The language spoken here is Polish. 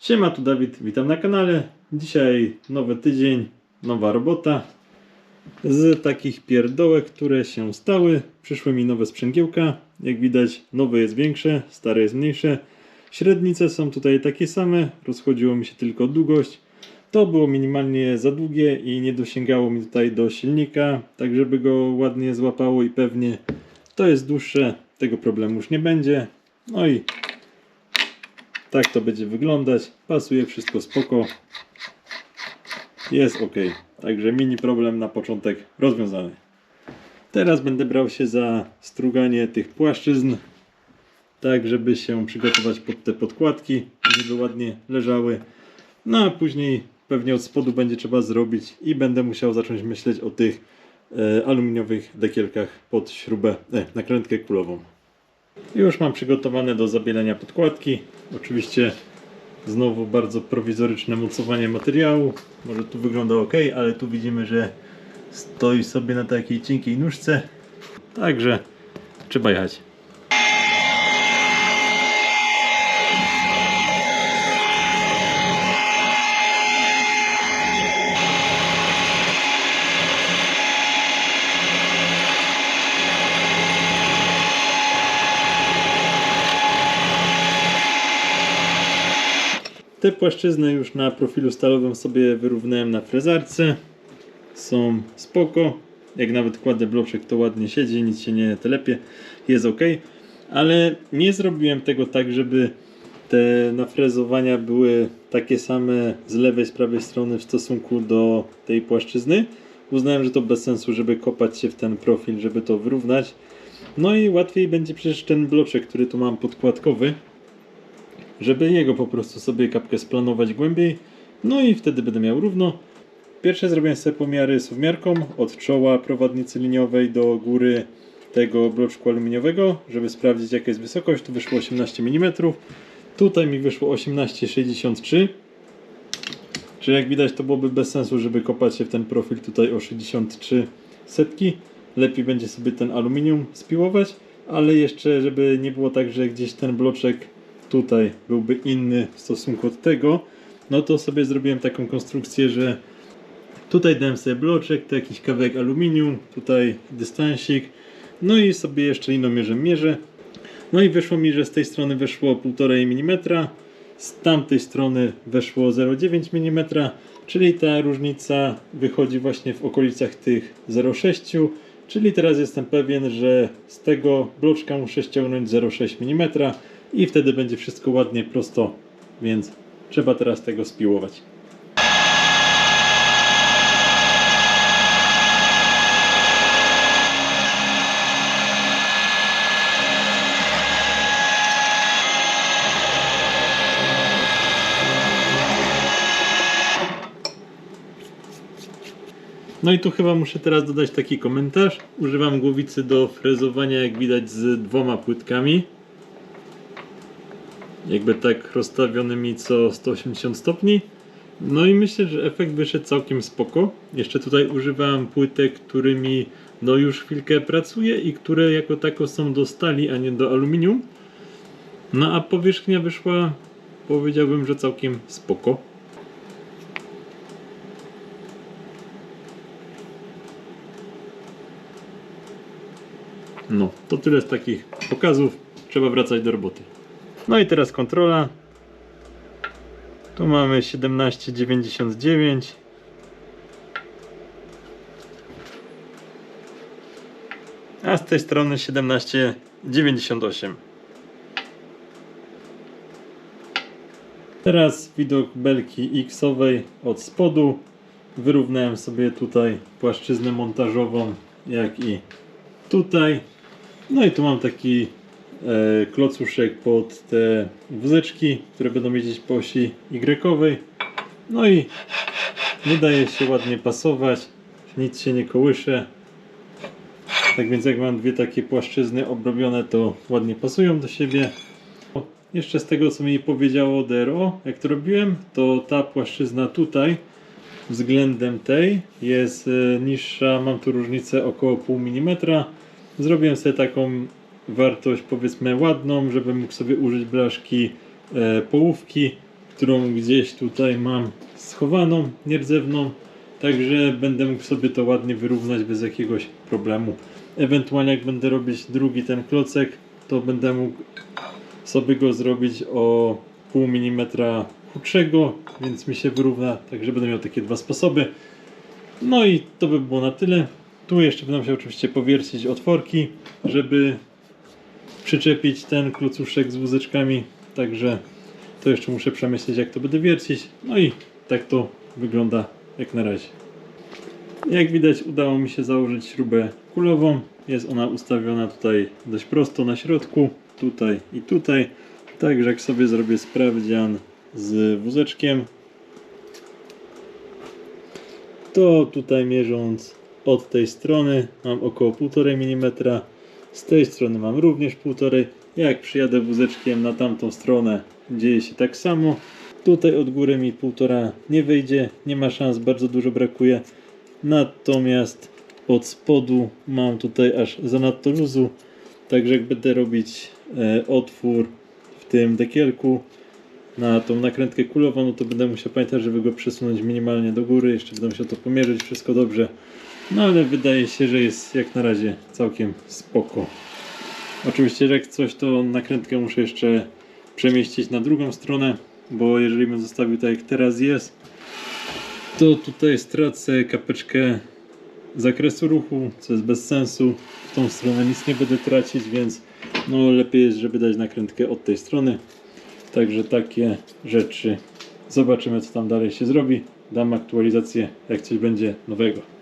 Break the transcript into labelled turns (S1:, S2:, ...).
S1: Siema, tu Dawid, witam na kanale. Dzisiaj nowy tydzień, nowa robota. Z takich pierdołek, które się stały, przyszły mi nowe sprzęgiełka. Jak widać, nowe jest większe, stare jest mniejsze. Średnice są tutaj takie same, rozchodziło mi się tylko długość. To było minimalnie za długie i nie dosięgało mi tutaj do silnika, tak żeby go ładnie złapało i pewnie to jest dłuższe, tego problemu już nie będzie. No i tak to będzie wyglądać. Pasuje wszystko spoko. Jest ok. Także mini problem na początek rozwiązany. Teraz będę brał się za struganie tych płaszczyzn. Tak, żeby się przygotować pod te podkładki, żeby ładnie leżały. No a później pewnie od spodu będzie trzeba zrobić i będę musiał zacząć myśleć o tych e, aluminiowych dekielkach pod śrubę, e, nakrętkę kulową. Już mam przygotowane do zabielenia podkładki. Oczywiście znowu bardzo prowizoryczne mocowanie materiału. Może tu wygląda ok, ale tu widzimy, że stoi sobie na takiej cienkiej nóżce. Także trzeba jechać. Te płaszczyzny już na profilu stalowym sobie wyrównałem na frezarce. Są spoko. Jak nawet kładę bloczek to ładnie siedzi, nic się nie telepie. Jest ok. Ale nie zrobiłem tego tak, żeby te nafrezowania były takie same z lewej, z prawej strony w stosunku do tej płaszczyzny. Uznałem, że to bez sensu, żeby kopać się w ten profil, żeby to wyrównać. No i łatwiej będzie przecież ten bloczek, który tu mam podkładkowy, żeby jego po prostu sobie kapkę splanować głębiej. No i wtedy będę miał równo. Pierwsze zrobiłem sobie pomiary suwmiarką od czoła prowadnicy liniowej do góry tego bloczku aluminiowego, żeby sprawdzić jaka jest wysokość. Tu wyszło 18 mm. Tutaj mi wyszło 18,63 Czyli jak widać to byłoby bez sensu, żeby kopać się w ten profil tutaj o 63 setki. Lepiej będzie sobie ten aluminium spiłować, ale jeszcze żeby nie było tak, że gdzieś ten bloczek tutaj byłby inny w stosunku od tego, no to sobie zrobiłem taką konstrukcję, że tutaj dałem sobie bloczek, to jakiś kawałek aluminium, tutaj dystansik, no i sobie jeszcze inomierzem mierzę. No i wyszło mi, że z tej strony weszło 1,5 mm, z tamtej strony weszło 0,9 mm, czyli ta różnica wychodzi właśnie w okolicach tych 0,6 Czyli teraz jestem pewien, że z tego bloczka muszę ściągnąć 0,6 mm i wtedy będzie wszystko ładnie prosto, więc trzeba teraz tego spiłować. No i tu chyba muszę teraz dodać taki komentarz. Używam głowicy do frezowania, jak widać, z dwoma płytkami. Jakby tak rozstawionymi co 180 stopni. No i myślę, że efekt wyszedł całkiem spoko. Jeszcze tutaj używałem płytek, którymi no już chwilkę pracuję i które jako tako są do stali, a nie do aluminium. No a powierzchnia wyszła, powiedziałbym, że całkiem spoko. No, to tyle z takich pokazów. Trzeba wracać do roboty. No i teraz kontrola. Tu mamy 17,99. A z tej strony 17,98. Teraz widok belki X-owej od spodu. Wyrównałem sobie tutaj płaszczyznę montażową, jak i tutaj. No i tu mam taki klocuszek pod te wózeczki, które będą jeździć po osi Y. No i wydaje się ładnie pasować, nic się nie kołysze. Tak więc jak mam dwie takie płaszczyzny obrobione, to ładnie pasują do siebie. Jeszcze z tego co mi powiedziało DRO, jak to robiłem, to ta płaszczyzna tutaj względem tej jest e, niższa, mam tu różnicę około pół milimetra. Zrobiłem sobie taką wartość powiedzmy ładną, żebym mógł sobie użyć blaszki e, połówki. którą gdzieś tutaj mam schowaną, nierdzewną. Także będę mógł sobie to ładnie wyrównać bez jakiegoś problemu. Ewentualnie jak będę robić drugi ten klocek, to będę mógł sobie go zrobić o pół milimetra chudszego, więc mi się wyrówna, także będę miał takie dwa sposoby. No i to by było na tyle. Tu jeszcze będę się oczywiście powiercić otworki, żeby przyczepić ten klocuszek z wózeczkami, także to jeszcze muszę przemyśleć jak to będę wiercić. No i tak to wygląda jak na razie. Jak widać udało mi się założyć śrubę kulową. Jest ona ustawiona tutaj dość prosto na środku, tutaj i tutaj. Także jak sobie zrobię sprawdzian z wózeczkiem, to tutaj mierząc od tej strony mam około 1,5 mm, z tej strony mam również 1,5 Jak przyjadę wózeczkiem na tamtą stronę, dzieje się tak samo. Tutaj od góry mi 1,5 nie wyjdzie, nie ma szans, bardzo dużo brakuje. Natomiast od spodu mam tutaj aż zanadto luzu, także jak będę robić e, otwór w tym dekielku na tą nakrętkę kulową, no to będę musiał pamiętać, żeby go przesunąć minimalnie do góry, jeszcze będę musiał to pomierzyć, wszystko dobrze. No ale wydaje się, że jest jak na razie całkiem spoko. Oczywiście jak coś, to nakrętkę muszę jeszcze przemieścić na drugą stronę, bo jeżeli bym zostawił tak jak teraz jest, to tutaj stracę kapeczkę zakresu ruchu, co jest bez sensu. W tą stronę nic nie będę tracić, więc no lepiej jest, żeby dać nakrętkę od tej strony. Także takie rzeczy. Zobaczymy, co tam dalej się zrobi. Dam aktualizację, jak coś będzie nowego.